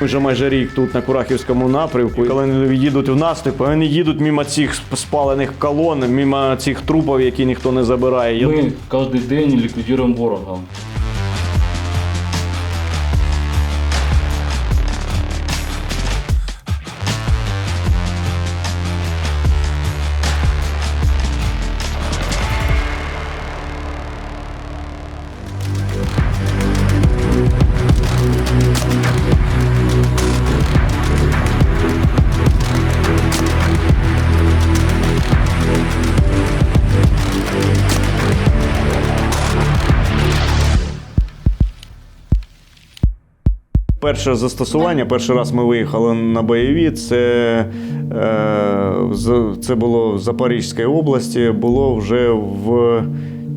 Вже майже рік тут на Курахівському напрямку. І Коли вони їдуть в наступ, вони їдуть мимо цих спалених колон, мимо цих трупів, які ніхто не забирає. Ми кожен день ліквідуємо ворога. Перше застосування, перший раз ми виїхали на бойові. Це, е, це було в Запорізькій області, було вже в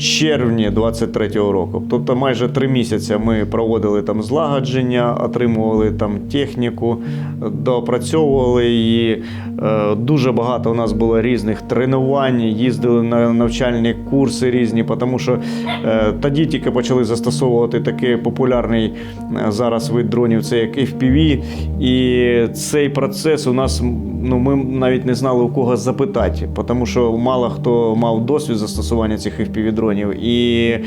червні 23-го року. Тобто майже три місяці ми проводили там злагодження, отримували там техніку, доопрацьовували її. Е, Дуже багато у нас було різних тренувань, їздили на навчальні курси різні, тому що е, тоді тільки почали застосовувати такий популярний е, зараз вид дронів, це як FPV. І цей процес у нас ну, ми навіть не знали у кого запитати, тому що мало хто мав досвід застосування цих FPV дронів. І е,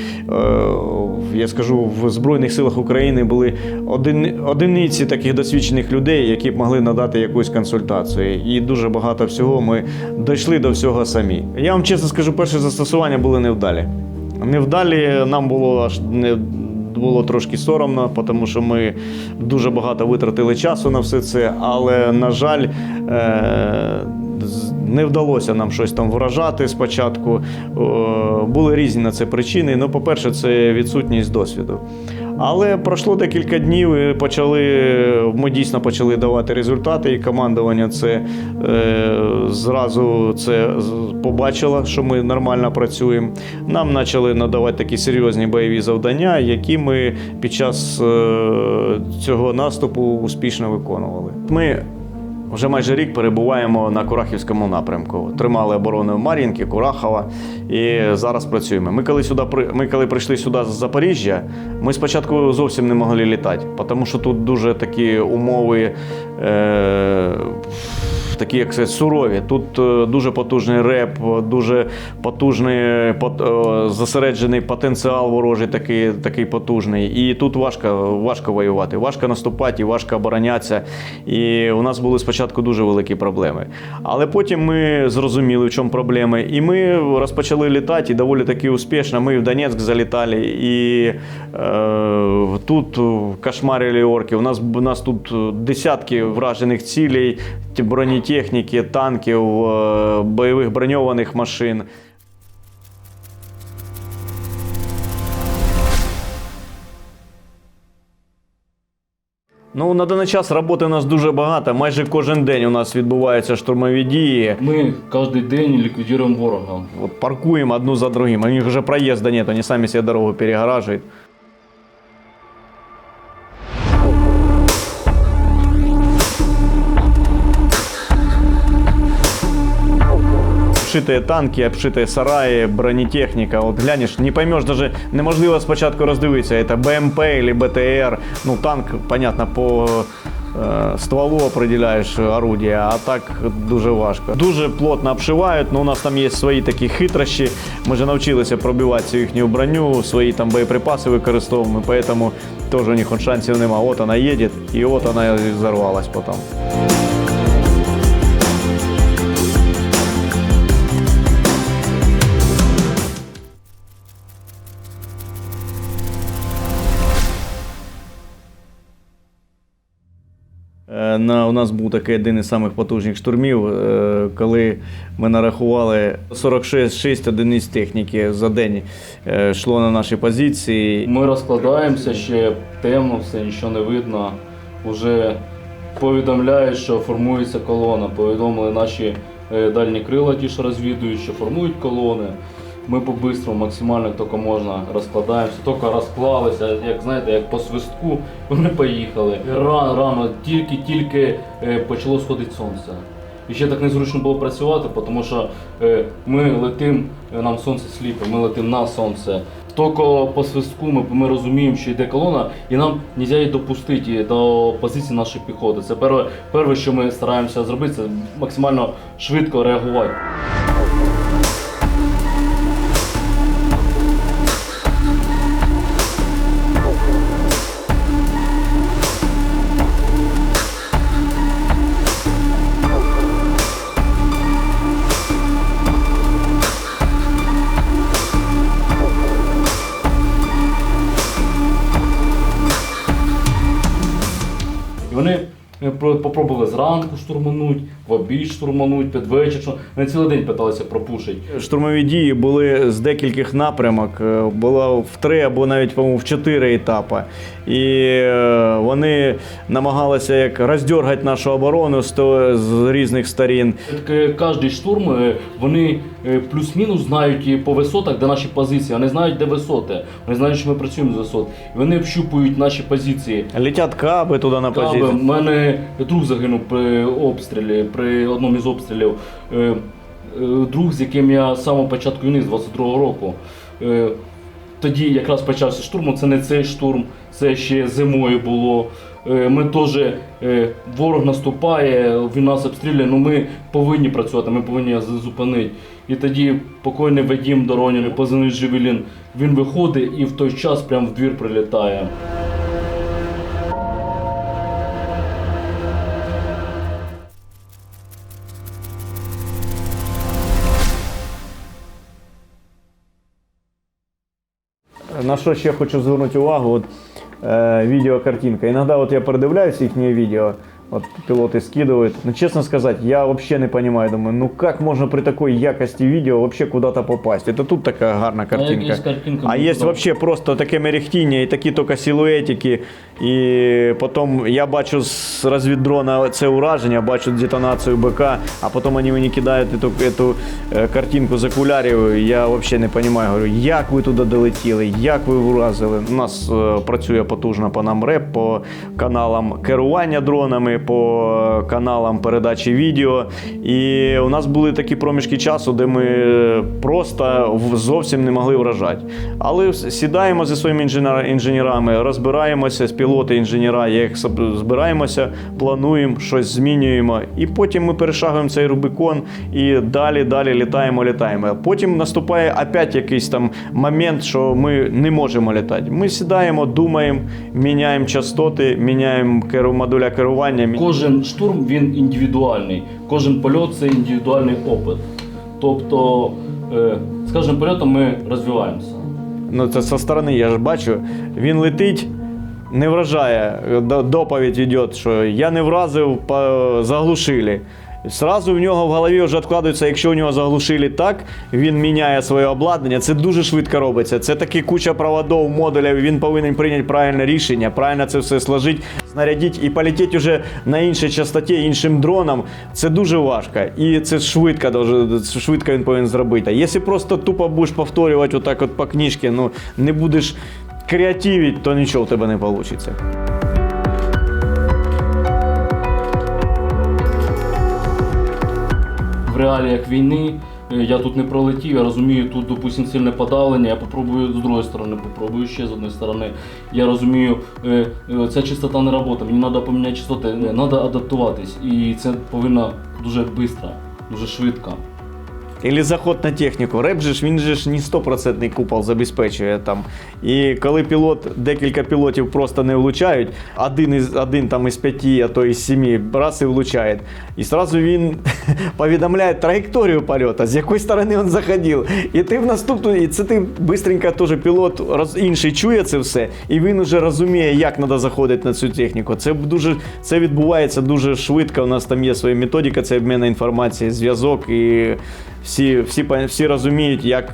я скажу, в Збройних силах України були один, одиниці таких досвідчених людей, які б могли надати якусь консультацію. І дуже багато всього ми дійшли до всього самі. Я вам чесно скажу, перші застосування були невдалі. Невдалі нам було аж не було трошки соромно, тому що ми дуже багато витратили часу на все це, але, на жаль, е, не вдалося нам щось там вражати спочатку. О, Були різні на це причини. Ну, по-перше, це відсутність досвіду. Але пройшло декілька днів і почали, ми дійсно почали давати результати, і командування це е, зразу це побачило, що ми нормально працюємо. Нам почали надавати такі серйозні бойові завдання, які ми під час е, цього наступу успішно виконували. Ми вже майже рік перебуваємо на Курахівському напрямку. Тримали оборону Мар'їнки, Курахова і зараз працюємо. Ми коли сюди ми коли прийшли сюди з Запоріжжя, ми спочатку зовсім не могли літати, тому що тут дуже такі умови. Е- Такі, як сказати, сурові. Тут е, дуже потужний реп, дуже потужний пот- е, зосереджений потенціал ворожий, такий, такий потужний. І тут важко, важко воювати, важко наступати, і важко оборонятися. І у нас були спочатку дуже великі проблеми. Але потім ми зрозуміли, в чому проблеми. І ми розпочали літати і доволі таки успішно. Ми в Донецьк залітали, і е, тут кошмарили орки. У нас, у нас тут десятки вражених цілей, бронетехніки, танків, е, бойових броньованих машин. Ну, на даний час роботи у нас дуже багато. Майже кожен день у нас відбуваються штурмові дії. Ми кожен день ліквідуємо ворога. Вот паркуем одну за другим. У них уже проезда нет, они сами себе дорогу перегораживают. Обшитые танки, обшитые сараї, бронетехніка. От глянеш, не поймеш даже, неможливо спочатку роздивитися, це БМП или БТР. Ну, танк, понятно, по е, стволу определяєш орудие, а так дуже важко. Дуже плотно обшивають, але у нас там є свої такі хитрощі. Ми вже навчилися пробивати цю їхню броню, свої там боєприпаси використовуємо, тому теж у них шансів нема. От вона їде, і от вона і взорвалась потім. На, у нас був такий один із самих потужних штурмів, е, коли ми нарахували 46 6 одиниць техніки за день е, йшло на наші позиції. Ми розкладаємося ще темно, все нічого не видно. Уже повідомляють, що формується колона. Повідомили наші е, дальні крила, ті, що розвідують, що формують колони. Ми по-бистрому, максимально тільки можна, розкладаємося, тільки розклалися, як знаєте, як по свистку, вони поїхали. Рано, рано, тільки-тільки е, почало сходити сонце. І ще так незручно було працювати, тому що е, ми летим, е, нам сонце сліпе, ми летим на сонце. Тільки по свистку ми, ми розуміємо, що йде колона, і нам не можна її допустити до позиції нашої піхоти. Це перше, перше, що ми стараємося зробити, це максимально швидко реагувати. Попробували зранку штурмануть, в обід штурмануть, під вечір. Вони цілий день питалися пропушити. Штурмові дії були з декількох напрямок. Е, Було в три або навіть по-моєму, в чотири етапи. І е, вони намагалися як роздергати нашу оборону з, різних сторін. Кожний штурм е, вони плюс-мінус знають по висотах, де наші позиції. Вони знають, де висоти. Вони знають, що ми працюємо з висот. І вони вщупують наші позиції. Летять каби туди на Каби, позицію. в мене друг загинув при обстрілі, при одному із обстрілів. Е, е, Друг, з яким я з самого початку війни, з 22-го року. Е, Тоді якраз почався штурм, це не цей штурм, це ще зимою було. Ми теж ворог наступає, він нас обстрілює, ну ми повинні працювати, ми повинні зупинити. І тоді покойний Вадім Доронін, позивний Живелін, він виходить і в той час прямо в двір прилітає. На що ще хочу звернути увагу, от, е, відеокартинка. Іноді от я передивляюся їхнє відео, от пілоти скидывают. Ну, честно сказать, я вообще не понимаю, думаю, ну как можно при такой якости видео вообще куда-то попасть? Это тут такая гарна картинка. є картинка, А ми є туди- вообще просто таке мерехтіння і такі тільки силуетики. І потім я бачу з розвіддрона це ураження, бачу детонацію БК, а потім вони мені кидають эту, эту е, картинку з окулярів. і Я взагалі не розумію. Говорю, як ви туди долетіли, як ви вразили. У нас е, працює потужно по нам реп, по каналам керування дронами, по каналам передачі відео. І у нас були такі проміжки часу, де ми просто зовсім не могли вражати. Але сідаємо зі своїми інженер- інженерами, розбираємося з пілоти, інженера, як збираємося, плануємо, щось змінюємо. І потім ми перешагуємо цей Рубикон і далі, далі літаємо, літаємо. Потім наступає опять якийсь там момент, що ми не можемо літати. Ми сідаємо, думаємо, міняємо частоти, міняємо модуля керування. Кожен штурм він індивідуальний, кожен польот це індивідуальний опит. Тобто е, з кожним польотом ми розвиваємося. Ну, це зі сторони, я ж бачу. Він летить, не вражає. Доповідь йде, що я не вразив, заглушили. Сразу в нього в голові вже відкладається, якщо у нього заглушили так, він міняє своє обладнання. Це дуже швидко робиться. Це таки куча проводів, модулів. Він повинен прийняти правильне рішення, правильно це все сложити, снарядити і полетіти вже на іншій частоті, іншим дроном. Це дуже важко. І це швидко, швидко він повинен зробити. Якщо просто тупо будеш повторювати отак от по книжці, ну не будеш креативити, то нічого в тебе не вийде. Реаліях війни е, я тут не пролетів, я розумію, тут, допустим, сильне подавлення, я попробую з другої сторони, попробую ще з одної сторони. Я розумію, е, е, ця чистота не працює, мені треба поміняти частоти, треба адаптуватись. І це повинно дуже швидко, дуже швидко. Ілі заход на техніку. Реп же ж він же ж не 100% купол забезпечує там. І коли пілот, декілька пілотів просто не влучають, один із один там із п'яти, а то із сімі, раз і влучає. І одразу він повідомляє траєкторію польоту, з якої сторони він заходив. І ти в наступну, і це ти бистренько теж пілот роз, інший чує це все, і він вже розуміє, як треба заходити на цю техніку. Це дуже це відбувається дуже швидко. У нас там є своя методика, це обмін інформації, зв'язок і всі, всі, всі розуміють, як,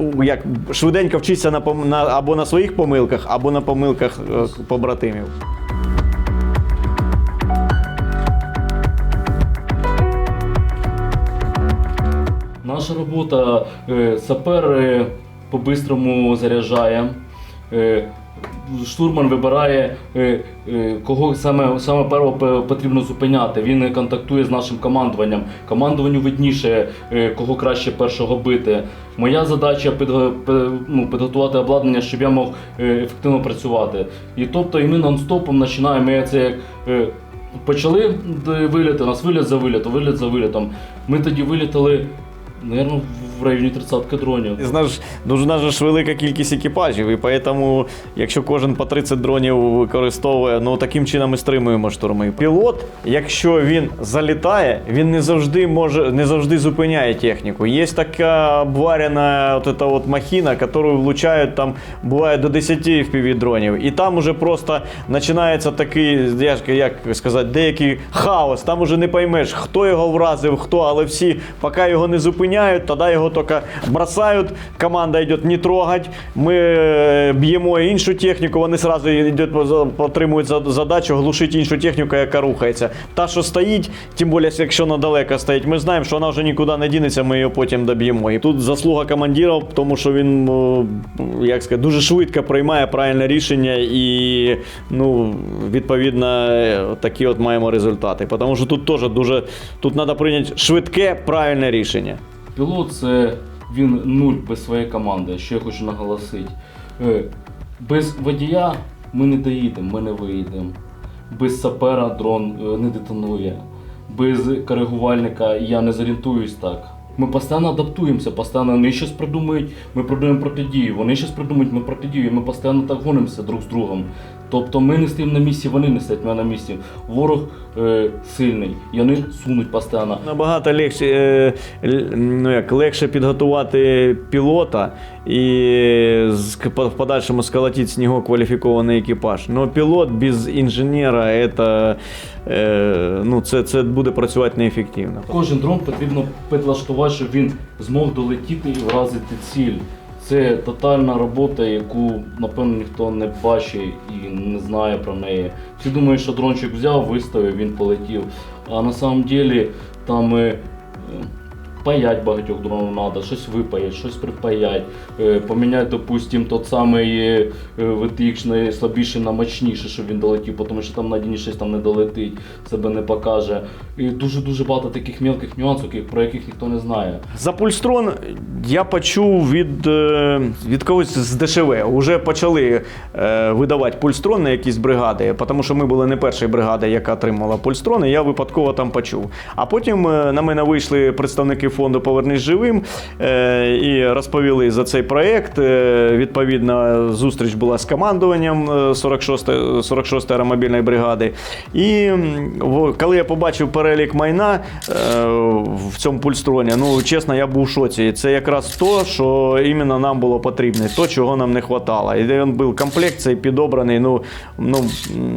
е, як швиденько вчитися на, на, або на своїх помилках, або на помилках е, побратимів. Наша робота е, сапер по-бистрому заряджає, штурман вибирає, е, е, кого саме, саме першого пе- потрібно зупиняти. Він контактує з нашим командуванням. Командуванню видніше, е, кого краще першого бити. Моя задача ну, підготувати обладнання, щоб я мог ефективно працювати. І тобто і ми нон-стопом починаємо. Це як почали виліти, у нас виліт за вилітом, виліт за вилітом. Ми тоді вилітали, мабуть, в районі 30 дронів. Знаєш, нужна ж велика кількість екіпажів, і тому, якщо кожен по 30 дронів використовує, ну таким чином ми стримуємо штурми. Пілот, якщо він залітає, він не завжди може не завжди зупиняє техніку. Є така обварена от от махіна, яку влучають там буває до 10 FPV дронів. І там уже просто починається такий, як сказати, деякий хаос. Там уже не поймеш, хто його вразив, хто, але всі, поки його не зупиняють, тоді його тільки бросають. Команда йде не трогать. Ми е, б'ємо іншу техніку, вони одразу йдуть, отримують задачу глушити іншу техніку, яка рухається. Та, що стоїть, тим більше, якщо вона далеко стоїть, ми знаємо, що вона вже нікуди не дінеться, ми її потім доб'ємо. І тут заслуга командира, тому що він о, як сказати, дуже швидко приймає правильне рішення і ну, відповідно е, такі от маємо результати. Тому що тут теж дуже тут треба прийняти швидке, правильне рішення. Пілот це він нуль без своєї команди, що я хочу наголосити. Е, Без водія ми не доїдемо, ми не виїдемо. Без сапера дрон е, не детонує. Без коригувальника я не зорієнтуюсь так. Ми постійно адаптуємося, постійно вони щось придумають, ми придумаємо протидію, вони щось придумають, ми протидію, ми постійно так гонимося друг з другом. Тобто ми не стоїмо на місці, вони не стоять на місці. Ворог е, сильний, і вони сунуть постійно. Набагато легше, е, ну як, легше підготувати пілота і в подальшому сколотити з нього кваліфікований екіпаж. Но пілот без інженера це, е, ну, це, це буде працювати неефективно. Кожен дрон потрібно підлаштувати, щоб він змог долетіти і вразити ціль. Це тотальна робота, яку напевно ніхто не бачить і не знає про неї. Всі думають, що дрончик взяв, виставив, він полетів. А на самом деле там е, паять багатьох дронів треба, щось випаять, щось припаять, е, поміняти, допустим, тот самий е, е, VTX слабіший на мощніший, щоб він долетів, тому що там надійніше там не долетить, себе не покаже. І дуже-дуже багато таких мелких нюансів, про яких ніхто не знає. За пульстрон я почув від, від когось з ДШВ. Уже почали видавати пульстрон на якісь бригади, тому що ми були не перша бригада, яка отримала пульстрон, і я випадково там почув. А потім на мене вийшли представники фонду Повернись живим е, і розповіли за цей проєкт. Е, Відповідно, зустріч була з командуванням е, 46 46-ї аеромобільної бригади. І коли я побачив перелік майна е, в цьому пульстроні, ну чесно, я був в шоці. Це якраз то, що іменно нам було потрібно, то, чого нам не вистачало. І він був комплект цей підобраний. Ну, ну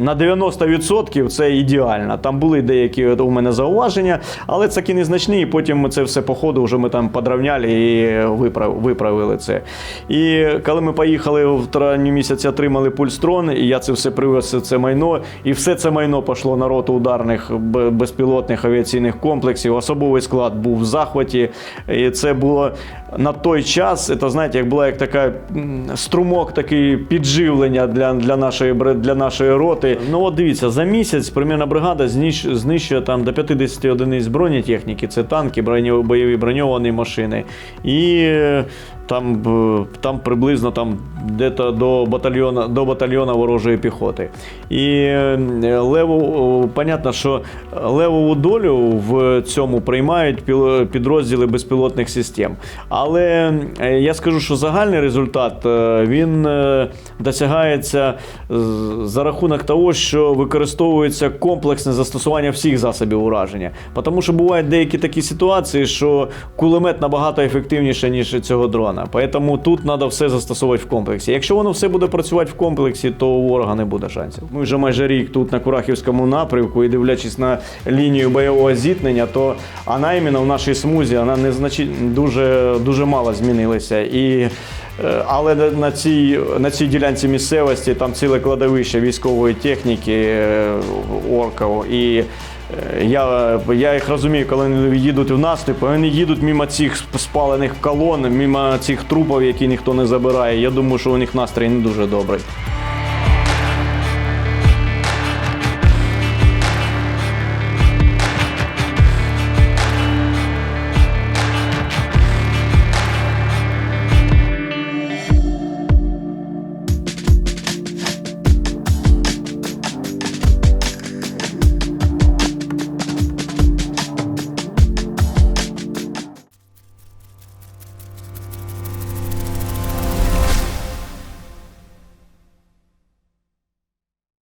на 90% це ідеально. Там були деякі у мене зауваження, але це такі незначні. І потім ми це все ходу вже ми там подравняли і виправ- виправили це. І коли ми поїхали в травні місяці, отримали пульстрон, і я це все привез це майно, і все це майно пішло на роту ударних безпілотних авіаційних комплексів. Особовий склад був в захваті. І це було на той час. Це знаєте, як була як така струмок, такий підживлення для, для, нашої, для нашої роти. Ну от дивіться, за місяць примірна бригада знищує там до 50 одиниць бронетехніки. Це танки, броньо- бойові броньовані машини. І там, там приблизно там дето до батальйона, до батальйона ворожої піхоти. І е, леву, понятно, що левову долю в цьому приймають підрозділи безпілотних систем. Але е, я скажу, що загальний результат е, він е, досягається за рахунок того, що використовується комплексне застосування всіх засобів ураження. Тому що бувають деякі такі ситуації, що кулемет набагато ефективніше, ніж цього дрона. Тому тут треба все застосовувати в комплексі. Якщо воно все буде працювати в комплексі, то у ворога не буде шансів. Ми вже майже рік тут на Курахівському напрямку і дивлячись на лінію бойового зіткнення, то вона іменно в нашій смузі вона незначи... дуже, дуже мало змінилася. І е, але на- цій, на цій ділянці місцевості там ціле кладовище військової техніки е, орків. І я, я їх розумію, коли вони їдуть в наступ, вони їдуть мимо цих спалених колон, мимо цих трупів, які ніхто не забирає. Я думаю, що у них настрій не дуже добрий.